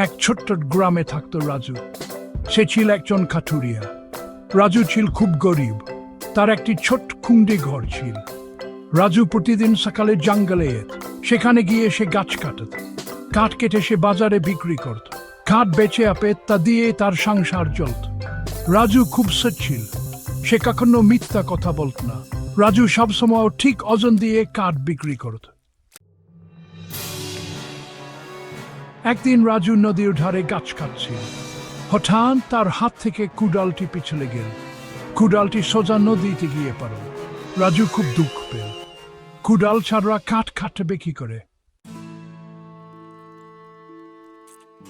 এক ছোট্ট গ্রামে থাকতো রাজু। সে ছিল একজন কাঠুরিয়া। রাজু ছিল খুব গরিব। তার একটি ছোট্ট খুন্ডি ঘর ছিল। রাজু প্রতিদিন সকালে জঙ্গলে সেখানে গিয়ে সে গাছ কাটত। কাঠ কেটে সে বাজারে বিক্রি করত। কাঠ বেচে আপে তা দিয়ে তার সংসার চলত। রাজু খুব সচ্ছিল। সে কখনো মিথ্যা কথা বলত না। রাজু সবসময় ঠিক অজন দিয়ে কাঠ বিক্রি করত। একদিন রাজু নদীর ধারে গাছ কাটছিল। হঠাৎ তার হাত থেকে কুডালটি পিছলে গেল। কুডালটি সোজা নদীতে গিয়ে পড়ল রাজু খুব দুঃখ পেল। কুডাল ছাড়া কাঠ কাটবে কি করে?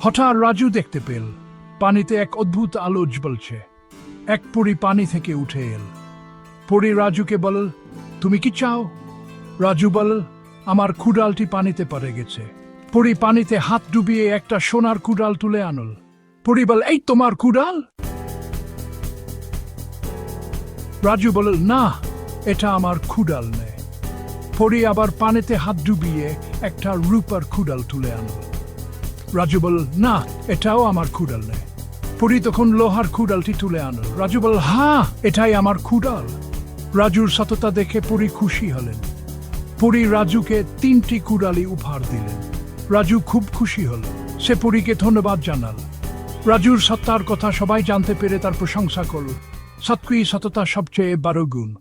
হঠাৎ রাজু দেখতে পেল, পানিতে এক অদ্ভুত আলো জ্বলছে এক পরি পানি থেকে উঠে এল। পরি রাজুকে বল তুমি কি চাও? রাজু বল আমার কুডালটি পানিতে পড়ে গেছে। পরি পানিতে হাত ডুবিয়ে একটা সোনার কুডাল তুলে আনল। পরি বল, এই তোমার কুডাল? রাজু বল, না, এটা আমার কুডাল নেই পরি আবার পানিতে হাত ডুবিয়ে একটা রূপার কুডাল তুলে আনল। রাজু বল, না, এটাও আমার কুডাল নেই পরি তখন লোহার কুডালটি তুলে আনল। রাজু বল, হা, এটাই আমার কুডাল। রাজুর সততা দেখে পরি খুশি হলেন। পরি রাজুকে তিনটি কুড়ালি উপহার দিলেন। রাজু খুব খুশি হল। সে পুরীকে ধন্যবাদ জানাল। রাজুর সত্তার কথা সবাই জানতে পেরে তার প্রশংসা করল। সত্যি সততা সবচেয়ে বারো গুণ।